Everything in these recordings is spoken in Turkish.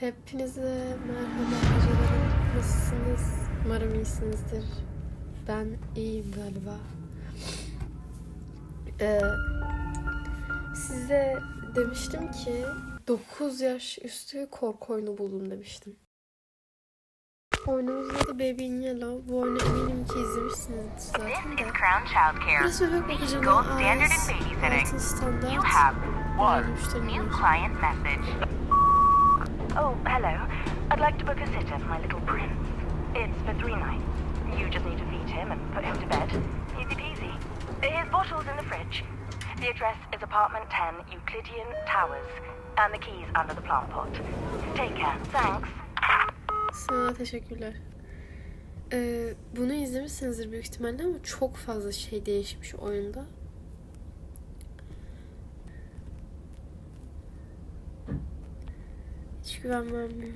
Hepinize merhaba hocalarım. Nasılsınız? Umarım iyisinizdir. Ben iyiyim galiba. Ee, size demiştim ki 9 yaş üstü korku oyunu buldum demiştim. Oyunumuzun adı Baby in Yellow. Bu oyunu eminim ki izlemişsiniz This zaten is de. Burası bebek bakıcılığı babysitting. altın standart. You have one new client message. Oh, hello. I'd like to book a sitter for my little prince. It's for three nights. You just need to feed him and put him to bed. Easy peasy. His bottle's in the fridge. The address is apartment 10, Euclidean Towers. And the key's under the plant pot. Take care. Thanks. Sana teşekkürler. Ee, bunu izlemişsinizdir büyük ihtimalle ama çok fazla şey değişmiş oyunda. Hiç güven vermiyor.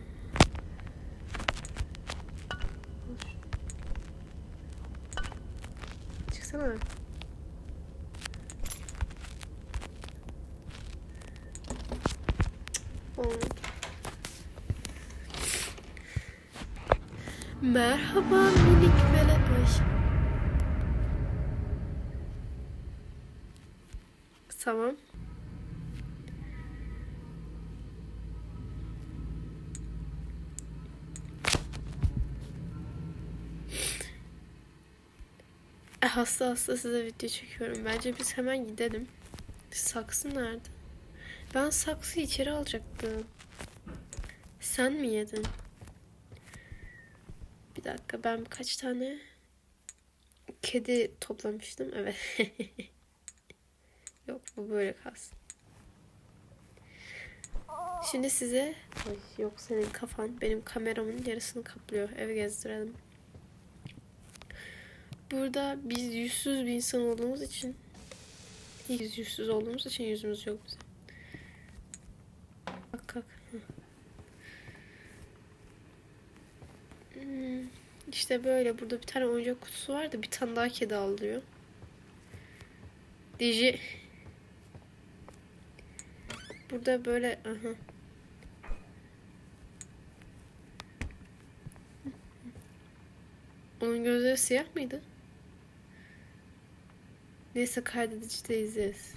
Çıksana. Olmadı. Merhaba minik melek. Tamam. Hasta hasta size video çekiyorum. Bence biz hemen gidelim. Saksı nerede? Ben saksı içeri alacaktım. Sen mi yedin? Bir dakika ben birkaç tane kedi toplamıştım. Evet. Yok bu böyle kalsın. Şimdi size Ay, yok senin kafan benim kameramın yarısını kaplıyor. Evi gezdirelim. Burada biz yüzsüz bir insan olduğumuz için biz yüzsüz olduğumuz için yüzümüz yok bizim. Bak kalk. Hmm, İşte böyle. Burada bir tane oyuncak kutusu var da bir tane daha kedi alıyor. Diji. Burada böyle aha. Onun gözleri siyah mıydı? Neyse kaydedicide izleriz.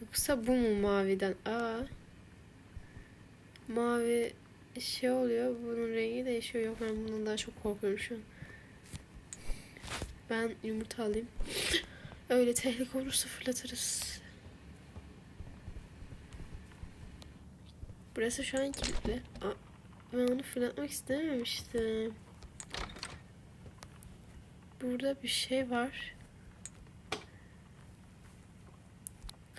Yoksa bu mu maviden? Aa. Mavi şey oluyor. Bunun rengi değişiyor. Yok ben bundan daha çok korkuyorum şu an. Ben yumurta alayım. Öyle tehlike olursa fırlatırız. Burası şu an kilitli. Aa, ben onu fırlatmak istememiştim. Burada bir şey var.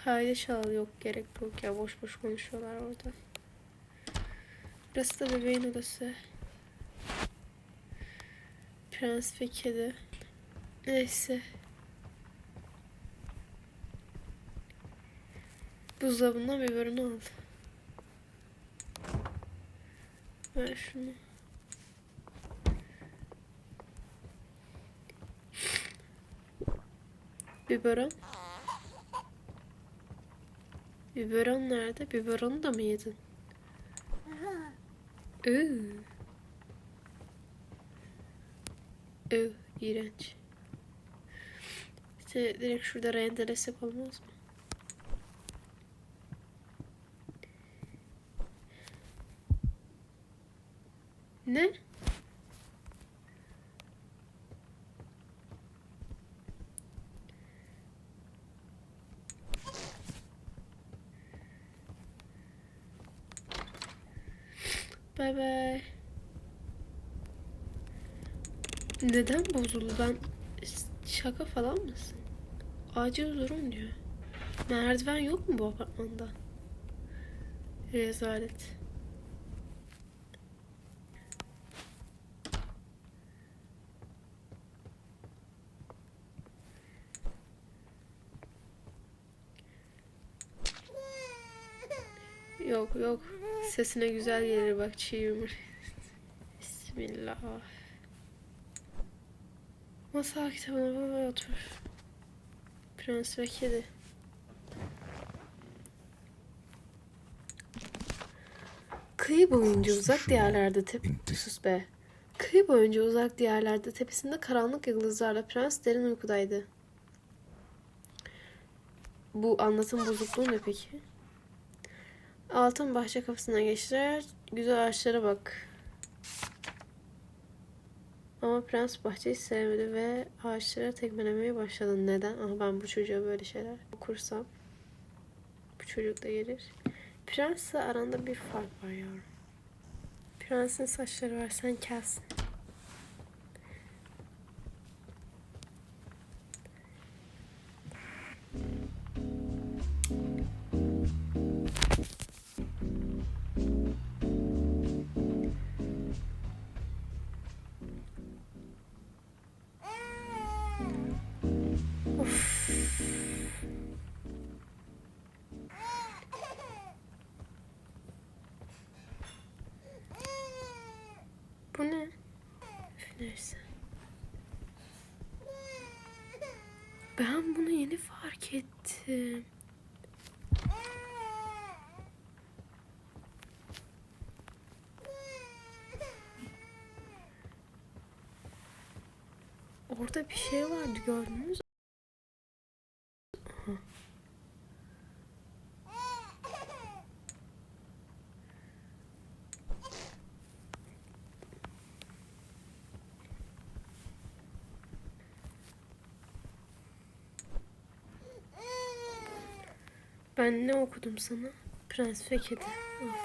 Kaydı çal yok gerek yok ya boş boş konuşuyorlar orada. Burası da bebeğin odası. Prens ve kedi. Neyse. Buzdolabından bir bölümünü al. Ver şunu. Biberon. Biberon nerede? Biberonu da mı yedin? Iı. Iı, iğrenç. İşte direkt şurada rendelesek olmaz mı? Ne? Bay bay. Neden bozuldu? Ben şaka falan mısın? Acil durum diyor. Merdiven yok mu bu apartmanda? Rezalet. Yok yok. Sesine güzel gelir bak çiğ yumur. Bismillah. Masal kitabına baba otur. Prens ve kedi. Kıyı boyunca uzak diyarlarda tep sus be. Kıyı boyunca uzak diyarlarda tepesinde karanlık yıldızlarla prens derin uykudaydı. Bu anlatım bozukluğu ne peki? Altın bahçe kapısına geçtiler. Güzel ağaçlara bak. Ama prens bahçeyi sevmedi ve ağaçlara tekmelemeye başladı. Neden? Aha ben bu çocuğa böyle şeyler okursam bu çocuk da gelir. Prensle aranda bir fark var yavrum. Prensin saçları var sen kelsin. Neyse. Ben bunu yeni fark ettim. Orada bir şey vardı gördünüz mü? Aha. Ben ne okudum sana? Prens ve Kedi. Aferin.